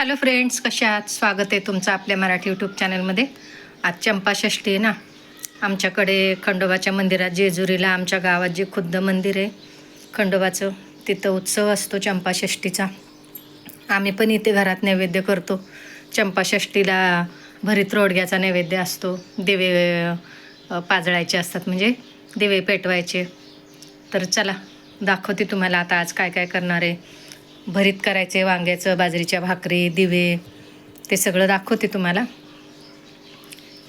Hello friends कशा आहात? स्वागत आहे तुमचं आपल्या मराठी यूट्यूब चॅनलमध्ये आज चंपाषष्ठी आहे ना? आमच्याकडे खंडोबाच्या मंदिरात जेजुरीला आमच्या गावात जे खुद्द मंदिर आहे खंडोबाचं तिथं उत्सव असतो चंपाषष्ठीचा आम्ही पण इथे घरात नैवेद्य करतो. चंपाषष्ठीला भरीत रोडग्याचा नैवेद्य असतो. दिवे पाजळायचे असतात म्हणजे दिवे पेटवायचे. तर चला दाखवते तुम्हाला आता आज काय काय करणार आहे. भरीत करायचे वांग्याचं बाजरीच्या भाकरी दिवे ते सगळं दाखवते तुम्हाला.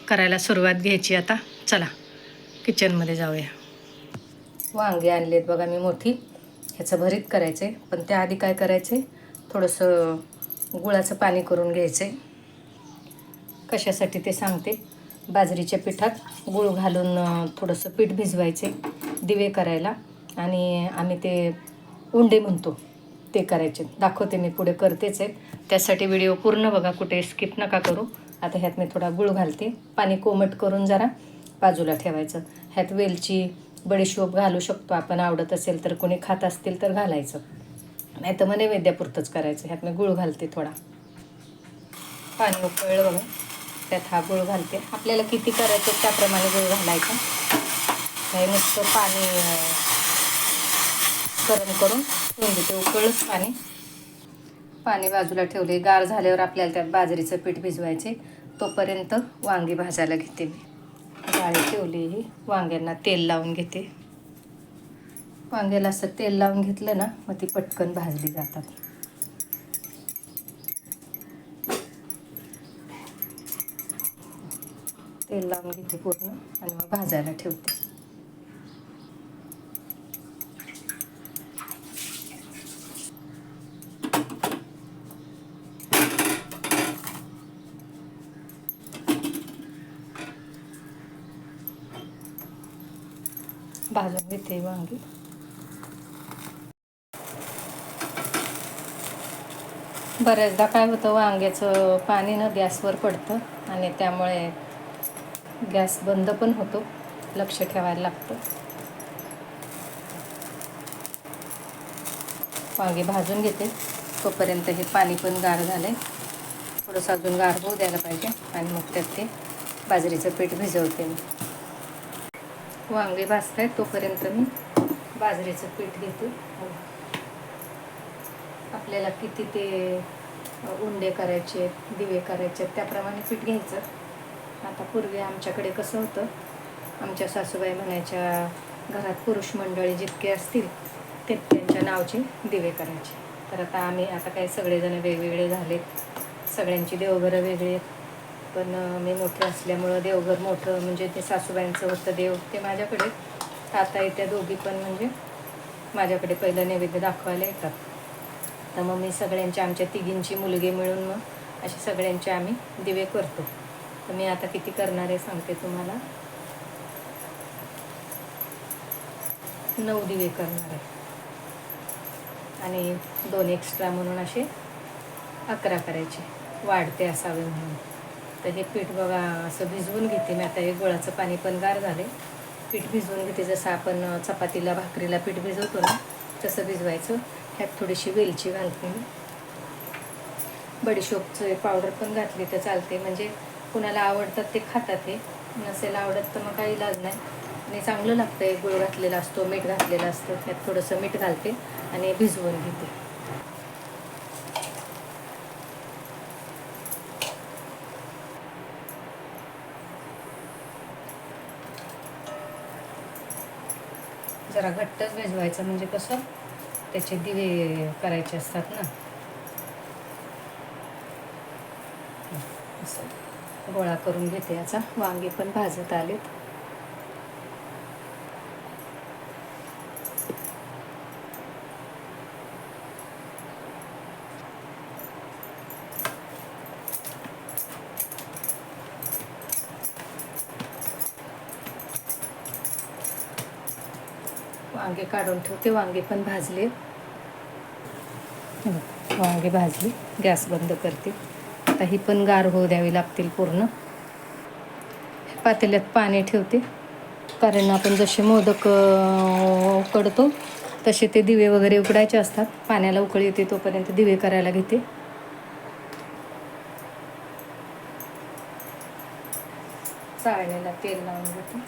करायला सुरुवात घ्यायची आता. चला किचनमध्ये जाऊया. वांगे आणलेत बघा मी मोठी. ह्याचं भरीत करायचे पण त्याआधी काय करायचे थोडंसं गुळाचं पाणी करून घ्यायचे कशासाठी ते सांगते. बाजरीच्या पिठात गुळ घालून थोडंसं पीठ भिजवायचे दिवे करायला. आणि आम्ही ते उंडे म्हणतो. ते करायचे. दाखवते मी पुढे करतेच आहेत. त्यासाठी व्हिडिओ पूर्ण बघा कुठे स्किप नका करू. आता ह्यात मी थोडा गुळ घालते. पाणी कोमट करून जरा बाजूला ठेवायचं. ह्यात वेलची बडीशोप घालू शकतो. आपण आवडत असेल तर कोणी खात असतील तर घालायचं. नाही तर मग नैवेद्यापुरतंच करायचं. ह्यात मी गुळ घालते थोडा. पाणी उकळलं बघा. त्यात हा गुळ घालते. आपल्याला किती करायचं त्याप्रमाणे गुळ घालायचा. हे नुसतं पाणी गरम करून ठेवून देते उकळच पाणी. पाणी बाजूला ठेवले. गार झाल्यावर आपल्याला त्यात बाजरीचं पीठ भिजवायचे. तोपर्यंत वांगी भाजायला घेते मी. डाळी ठेवली ही. वांग्यांना तेल लावून घेते. वांग्याला असं तेल लावून घेतलं ना मग ती पटकन भाजली जातात. तेल लावून घेते पूर्ण आणि मग भाजायला ठेवते. भाजून घेते वांगी. बऱ्याचदा काय होतं वांग्याचं पाणी ना गॅसवर पडतं आणि त्यामुळे गॅस बंद पण होतो लक्ष ठेवायला लागतं. वांगे भाजून घेते. तोपर्यंत हे पाणी पण गार झालं आहे थोडंसं अजून गार होऊ द्यायला पाहिजे आणि मग त्यात ते बाजरीचं पीठ भिजवते मी. वांगे भाजत आहेत तोपर्यंत मी बाजरीचं पीठ घेते. हो. आपल्याला किती ते उंडे करायचे दिवे करायचे त्याप्रमाणे पीठ घ्यायचं. आता पूर्वी आमच्याकडे कसं होतं आमच्या सासूबाई म्हणायच्या घरात पुरुष मंडळी जितके असतील ते त्यांच्या नावचे दिवे करायचे. तर आता आम्ही आता काय सगळेजण वेगवेगळे झालेत. सगळ्यांची देवघरं वेगळी आहेत. पण मी मोठे असल्यामुळं देवघर मोठं म्हणजे ते सासूबाईंचं होतं देव ते माझ्याकडे आता येत्या दोघी पण म्हणजे माझ्याकडे पहिलं नैवेद्य दाखवायला येतात. तर मग मी सगळ्यांच्या आमच्या तिघींची मुलगी मिळून मग असे सगळ्यांचे आम्ही दिवे करतो. तर मी आता किती करणार आहे सांगते तुम्हाला. नऊ दिवे करणार आहे. आणि दोन एक्स्ट्रा म्हणून असे अकरा करायचे. वाढते असावे म्हणून. तर हे पीठ बघा असं भिजवून घेते मी. आता हे गुळाचं पाणी पण गार झाले पीठ भिजवून घेते. जसं आपण चपातीला भाकरीला पीठ भिजवतो ना तसं भिजवायचं. ह्यात थोडीशी वेलची घालते मी. बडीशोपचं पावडर पण घातली तर चालते. म्हणजे कुणाला आवडतात ते खातात हे. नसेल आवडत तर मग काही इलाज नाही. आणि चांगलं लागतं एक गुळ घातलेला असतो मीठ घातलेलं असतं. त्यात थोडंसं मीठ घालते आणि भिजवून घेते. जरा घट्टच भिजवायचं म्हणजे कसं त्याचे दिवे करायचे असतात ना. असं गोळा करून घेते याचा वांगे पण भाजत आलेत. वांगे काढून ठेवते. वांगे पण भाजले. वांगे भाजले. गॅस बंद करते. आता ही पण गार होऊ द्यावी लागतील पूर्ण. पातेल्यात पाणी ठेवते. कारण आपण जसे मोदक उकडतो तसे ते दिवे वगैरे उकडायचे असतात. पाण्याला उकळी येते तोपर्यंत दिवे करायला घेते. चाळणीला तेल लावून घेते.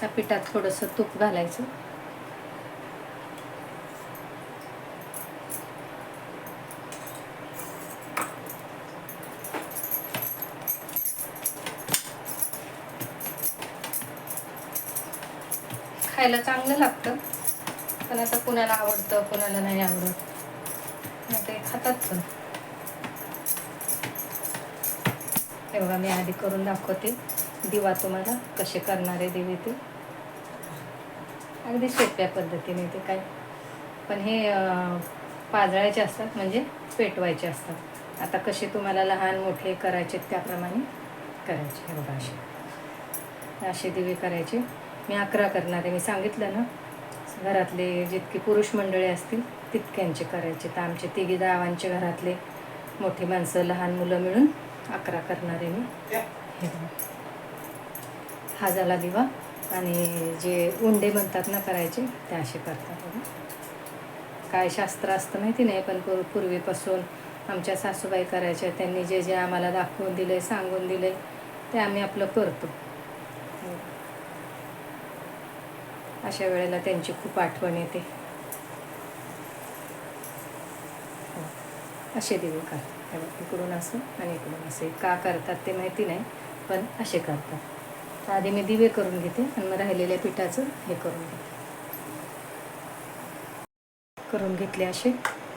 त्या पिठात थोडंसं तूप घालायचं. खायला चांगलं लागतं पण आता कुणाला आवडतं कुणाला नाही आवडत. मग ते खातात पण. तेव्हा मी आधी करून दाखवते. दिवा तुम्हाला कसे करणारे दिवे ते? अगदी सोप्या पद्धतीने ते काय. पण हे पाजळायचे असतात म्हणजे पेटवायचे असतात. आता कसे तुम्हाला लहान मोठे करायचे त्याप्रमाणे करायचे. हे बघा असे. असे दिवे करायचे. मी अकरा करणार. आहे मी सांगितलं ना घरातले जितके पुरुष मंडळी असतील तितक्यांचे करायचे. तर आमचे तिघी गावांचे घरातले मोठी माणसं लहान मुलं मिळून अकरा करणारे मी. हे हा झाला दिवा आणि जे उंडे म्हणतात ना करायचे ते असे करतात बघा. काय शास्त्र असतं माहिती नाही पण पूर पूर्वीपासून आमच्या सासूबाई करायच्या त्यांनी जे जे आम्हाला दाखवून दिले सांगून दिले ते आम्ही आपलं करतो. अशा वेळेला त्यांची खूप आठवण येते. असे दिवे करतात. इकडून असं आणि इकडून असं का करतात ते माहिती नाही पण असे करतात. आधी मी दिवे करून घेते आणि मग राहिलेल्या पिठाचं हे करून घेते. करून घेतले असे.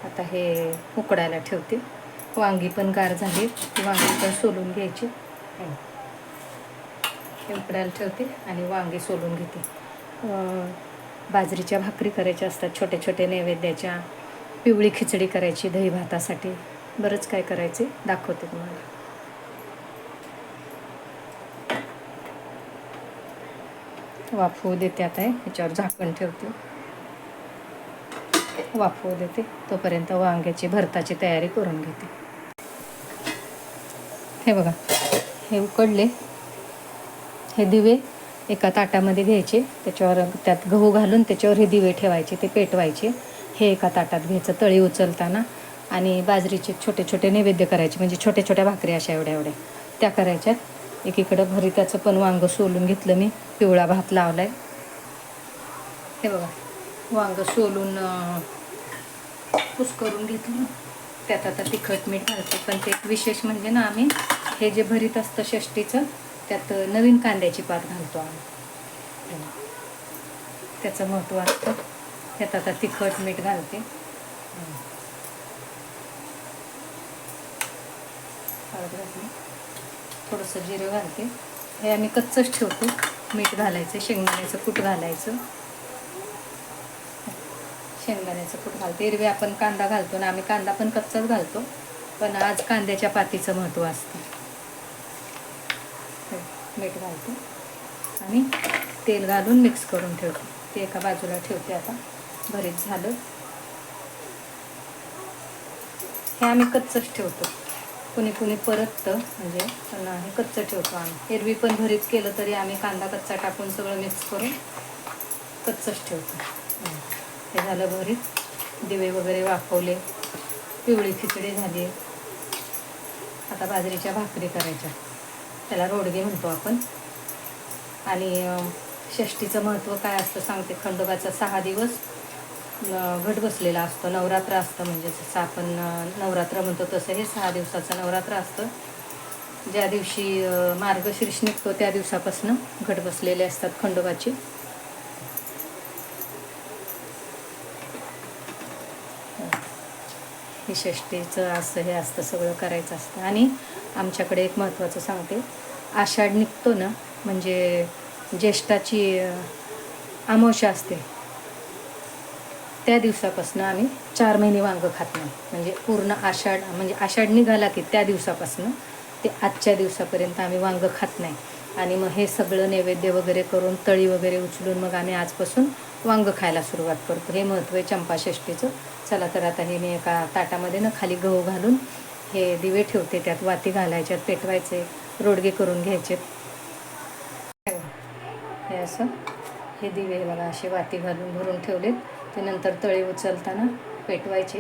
आता हे उकडायला ठेवते. वांगी पण गार झाली. वांगी पण सोलून घ्यायची. हे. उकडायला ठेवते आणि वांगी सोलून घेते. बाजरीच्या भाकरी करायच्या असतात. छोट्या छोट्या नैवेद्याच्या. पिवळी खिचडी करायची दही भातासाठी. बरंच काय करायचे दाखवते तुम्हाला. वाफवू देते आता हे. ह्याच्यावर झाकण ठेवते. वाफवू देते. तोपर्यंत वांग्याची भरताची तयारी करून घेते. हे बघा. हे उकडले. हे दिवे एका ताटामध्ये घ्यायचे. त्याच्यावर त्यात गहू घालून त्याच्यावर हे दिवे ठेवायचे ते पेटवायचे. हे एका ताटात घ्यायचं तळी उचलताना आणि बाजरीचे छोटे छोटे नैवेद्य करायचे. म्हणजे छोट्या छोट्या भाकरी अशा एवढ्या एवढ्या. त्या करायच्यात एकीकडं भरिताचं पण वांग सोलून घेतलं मी. पिवळा भात लावला आहे हे बघा वांग सोलून अं, घेतलं. त्यात आता तिखट मीठ घालते. पण ते एक विशेष म्हणजे ना आम्ही हे जे भरीत असतं षष्टीचं त्यात नवीन कांद्याची पात घालतो आम्ही. त्याचं महत्त्व असतं. त्यात आता तिखट मीठ घालते. हळद घातली. थोडंसं जिरं घालते. हे आम्ही कच्चंच ठेवतो. मीठ घालायचं शेंगदाण्याचं कूट घालायचं. शेंगदाण्याचं कूट घालते. एरवी आपण कांदा घालतो ना आम्ही कांदा पण कच्चाच घालतो. पण आज कांद्याच्या पातीचं महत्त्व असतं. मीठ घालतो. आणि तेल घालून मिक्स करून ठेवतो. ते एका बाजूला ठेवते आता. भरीत झालं. हे आम्ही कच्चंच ठेवतो. कुणी कुणी परततं म्हणजे पण हे कच्चं ठेवतो आम्ही. एरवी पण भरीत केलं तरी आम्ही कांदा कच्चा टाकून सगळं मिक्स करून कच्चंच ठेवतो. हे झालं भरीत दिवे वगैरे वाफवले पिवळी खिचडी झाली. आता बाजरीच्या भाकरी करायच्या. त्याला रोडगे म्हणतो आपण. आणि षष्टीचं महत्त्व काय असतं सांगते. खंडोबाचा सहा दिवस. घट बसलेला असतो. नवरात्र असतं म्हणजे जसं आपण नवरात्र म्हणतो तसं हे सहा दिवसाचं नवरात्र असतं. ज्या दिवशी मार्गशीर्ष निघतो त्या दिवसापासून घट बसलेले असतात खंडोबाची. हे षष्टीचं असं हे असतं सगळं करायचं असतं. आणि आमच्याकडे एक महत्त्वाचं सांगते. आषाढ निघतो ना म्हणजे ज्येष्ठाची अं, असते. त्या दिवसापासून आम्ही चार महिने वांग खात नाही. म्हणजे पूर्ण आषाढ म्हणजे आषाढ निघाला की त्या दिवसापासून ते आजच्या दिवसापर्यंत आम्ही वांग खात नाही. आणि मग हे सगळं नैवेद्य वगैरे करून तळी वगैरे उचलून मग आम्ही आजपासून वांग खायला सुरुवात करतो. हे महत्त्व आहे चंपाषष्टीचं चला तर आता हे मी एका ताटामध्ये ना खाली गहू घालून हे दिवे ठेवते. त्यात वाती घालायच्यात पेटवायचे रोडगे करून घ्यायचे. हे असं. हे दिवे बघा असे वाती घालून भरून ठेवलेत. ते नंतर तळी उचलताना पेटवायचे.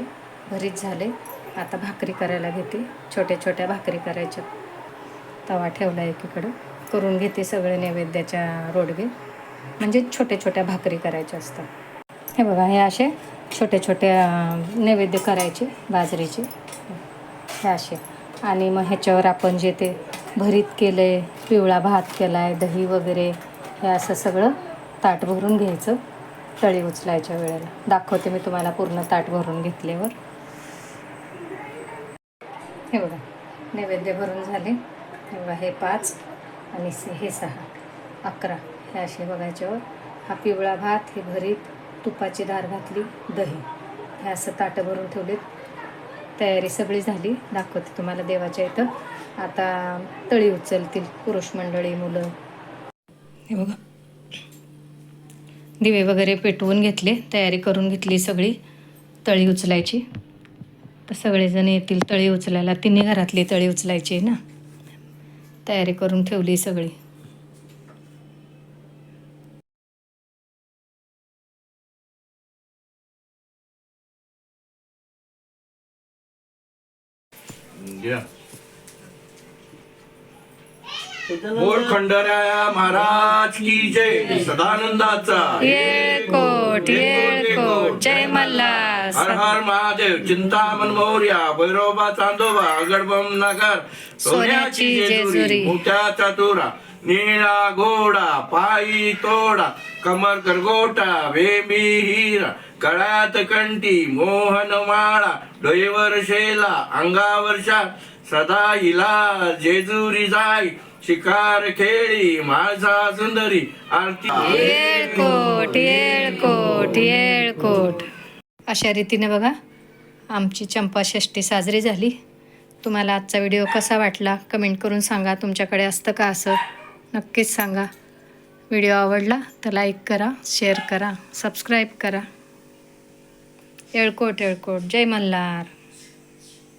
भरीत झाले. आता भाकरी करायला घेते. छोट्या छोट्या भाकरी करायच्या. तवा ठेवला एकीकडं. करून घेते सगळे नैवेद्याच्या रोडगे. म्हणजे छोट्या छोट्या भाकरी करायच्या असतात. हे बघा हे असे छोट्या छोट्या नैवेद्य करायचे बाजरीचे. हे असे. आणि मग ह्याच्यावर आपण जे ते भरीत केलं आहे पिवळा भात केला आहे दही वगैरे हे असं सगळं ताट भरून घ्यायचं. तळी उचलायच्या वेळेला. दाखवते मी तुम्हाला पूर्ण ताट भरून घेतल्यावर. हे बघा नैवेद्य भरून झाले. हे बघा हे पाच आणि हे सहा अकरा. हे असे बघायच्यावर. हा पिवळा भात हे भरीत तुपाची धार घातली दही. हे असं ताटं भरून ठेवलेत. तयारी सगळी झाली. दाखवते तुम्हाला देवाच्या इथं. आता तळी उचलतील पुरुष मंडळी मुलं. हे बघा दिवे वगैरे पेटवून घेतले तयारी करून घेतली सगळी तळी उचलायची. तर सगळेजण येतील तळी उचलायला. तिन्ही घरातली तळी उचलायची आहे ना? तयारी करून ठेवली सगळी. Yeah. बोल खंडराया महाराज की जय. सदानंदाचा. जय मल्हार हर हर महादेव. चिंतामण मौर्या भैरोबा चांदोबा अगडबम नगर. सोन्याची जेजुरी. मोठ्याचा तुरा निळा घोडा पायी तोडा कमर करगोटा वेमी हिरा गळ्यात कंठी मोहन माळा डोईवर शेला अंगावर शाल. सदा हिला जेजुरी जाई. शिकार खेळी माझा सुंदरी आरती. येळकोट येळकोट येळकोट अशा रीतीने बघा आमची चंपा षष्टी साजरी झाली. तुम्हाला आजचा व्हिडिओ कसा वाटला कमेंट करून सांगा. तुमच्याकडे असतं का असं? नक्कीच सांगा. व्हिडिओ आवडला तर लाईक करा शेअर करा सबस्क्राईब करा. येळकोट येळकोट जय मल्हार.